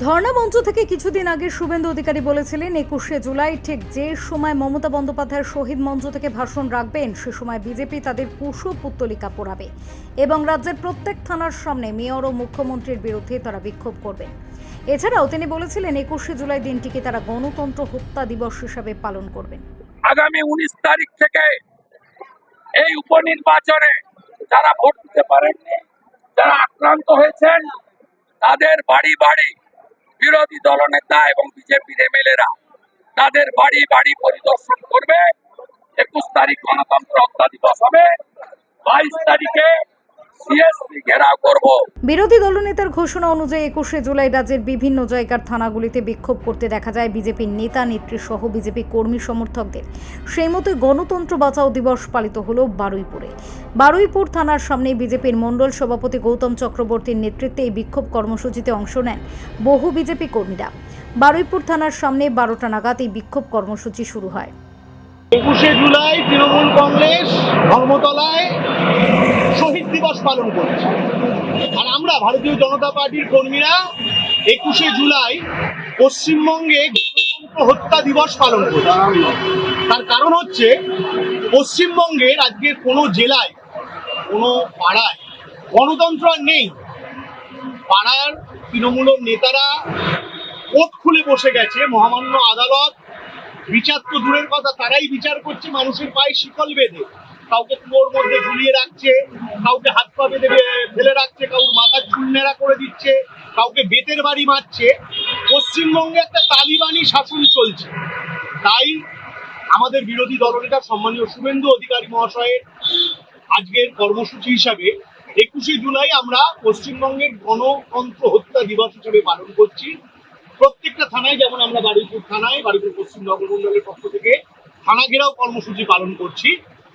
ধর্ণা মঞ্চ থেকে কিছুদিন আগে শুভেন্দু অধিকারী বলেছিলেন, একুশে জুলাই ঠিক যে সময় মমতা বন্দ্যোপাধ্যায়ের শহীদ মঞ্চ থেকে ভাষণ রাখবেন, সে সময় বিজেপি তাদের পশু পুত্তলিকা পোড়াবে এবং রাজ্যের প্রত্যেক থানার সামনে মেয়র ও মুখ্যমন্ত্রীর বিরুদ্ধে তারা বিক্ষোভ করবেন। এছাড়াও তিনি বলেছিলেন, একুশে জুলাই দিনটিকে তারা গণতন্ত্র হত্যা দিবস হিসাবে পালন করবেন। আগামী উনিশ তারিখ থেকে এই উপনির্বাচনে যারা ভোট দিতে পারেননি, যারা আক্রান্ত হয়েছেন, তাদের বাড়ি বাড়ি বিরোধী দলনেতা এবং বিজেপির এমএলএরা তাদের বাড়ি বাড়ি পরিদর্শন করবে। একুশ তারিখ গণতন্ত্র হত্যা দিবস হবে। বাইশ তারিখে সিএসসি ঘেরাও বিরোধী দলনেতার ঘোষণা অনুযায়ী একুশে জুলাই রাজ্যের বিভিন্ন জায়গার থানাগুলিতে বিক্ষোভ করতে দেখা যায় বিজেপির নেতা, নেত্রী সহ বিজেপি কর্মী সমর্থকদের। সেই মতোই গণতন্ত্র বাঁচাও দিবস পালিত হলো বারুইপুরে। বারুইপুর থানার সামনে বিজেপির মণ্ডল সভাপতি গৌতম চক্রবর্তীর নেতৃত্বে এই বিক্ষোভ কর্মসূচিতে অংশ নেন বহু বিজেপি কর্মীরা। বারুইপুর থানার সামনে বারোটা নাগাদ এই বিক্ষোভ কর্মসূচি শুরু হয়। একুশে জুলাই তৃণমূল কংগ্রেস ধর্মতলায় শহীদ দিবস পালন করছে। আমরা ভারতীয় জনতা পার্টির কর্মীরা একুশে জুলাই পশ্চিমবঙ্গে হত্যা দিবস পালন করছি তার কারণ হচ্ছে পশ্চিমবঙ্গের আজকের কোনো জেলায়, কোনো পাড়ায় গণতন্ত্র আর নেই। পাড়ার তৃণমূলের নেতারা কোর্ট খুলে বসে গেছে, মহামান্য আদালত, বিচার তো দূরের কথা, তারাই বিচার করছে, মানুষের পায়ে শিকল বেঁধে। কাউকে কুয়োর মধ্যে ঝুলিয়ে রাখছে, কাউকে হাত পা বেঁধে ফেলে রাখছে, কাউর মাথা চুলনেড়া করে দিচ্ছে, কাউকে বেতের বাড়ি মারছে। পশ্চিমবঙ্গে একটা তালিবানি শাসন চলছে। তাই আমাদের বিরোধী দলনেতা সম্মানীয় শুভেন্দু অধিকারী মহাশয়ের আজকের কর্মসূচি হিসাবে একুশে জুলাই আমরা পশ্চিমবঙ্গের গণতন্ত্র হত্যা দিবস হিসেবে পালন করছি। প্রত্যেকটা থানায়, যেমন আমরা বারুইপুর থানায়, বারুইপুর পশ্চিম নগর মন্ডলের পক্ষ থেকে থানা ঘেরাও কর্মসূচি পালন করছি।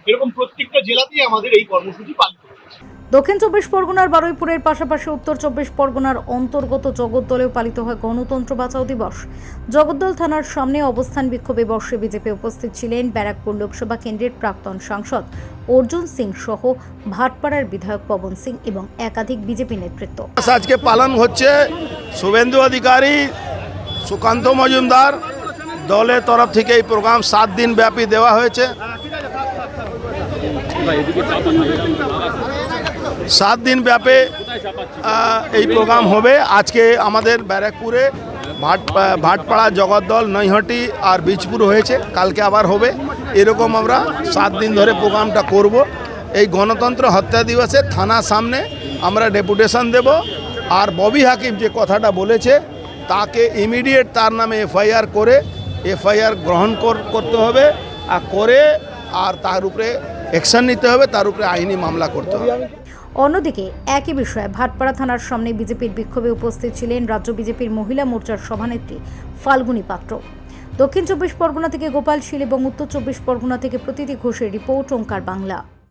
এরকম প্রত্যেকটা জেলাতেই আমাদের এই কর্মসূচি করছি দক্ষিণ চব্বিশ পরগনার বারুইপুরের পাশাপাশি উত্তর চব্বিশ পরগনার অন্তর্গত জগদ্দলেও পালিত হয় গণতন্ত্র বাঁচাও দিবস। জগদ্দল থানার সামনে অবস্থান বিক্ষোভে বর্ষে বিজেপি উপস্থিত ছিলেন ব্যারাকপুর লোকসভা কেন্দ্রের প্রাক্তন সাংসদ অর্জুন সিং সহ ভাটপাড়ার বিধায়ক পবন সিং এবং একাধিক বিজেপি নেতৃত্ব। আজকে পালন হচ্ছে। শুভেন্দু অধিকারী সুকান্ত মজুমদার দলের তরফ থেকে এই প্রোগ্রাম সাত দিন ব্যাপী দেওয়া হয়েছে। সাত দিন ব্যাপে এই প্রোগ্রাম হবে। আজকে আমাদের ব্যারাকপুরে ভাট ভাটপাড়া জগদ্দল, নৈহাটি আর বীজপুর হয়েছে। কালকে আবার হবে। এরকম আমরা সাত দিন ধরে প্রোগ্রামটা করব। এই গণতন্ত্র হত্যা দিবসে থানার সামনে আমরা ডেপুটেশন দেব। আর ববি হাকিম যে কথাটা বলেছে, তাকে ইমিডিয়েট তার নামে এফআইআর করে, এফআইআর গ্রহণ কর- করতে হবে। আর করে, আর তার উপরে অ্যাকশন নিতে হবে, তার উপরে আইনি মামলা করতে হবে। অন্যদিকে, একই বিষয়ে ভাটপাড়া থানার সামনে বিজেপির বিক্ষোভে উপস্থিত ছিলেন রাজ্য বিজেপির মহিলা মোর্চার সভানেত্রী ফাল্গুনী পাত্র। দক্ষিণ চব্বিশ পরগনা থেকে গোপাল শীল এবং উত্তর চব্বিশ পরগনা থেকে প্রতীতি ঘোষের রিপোর্ট ওঙ্কার বাংলা।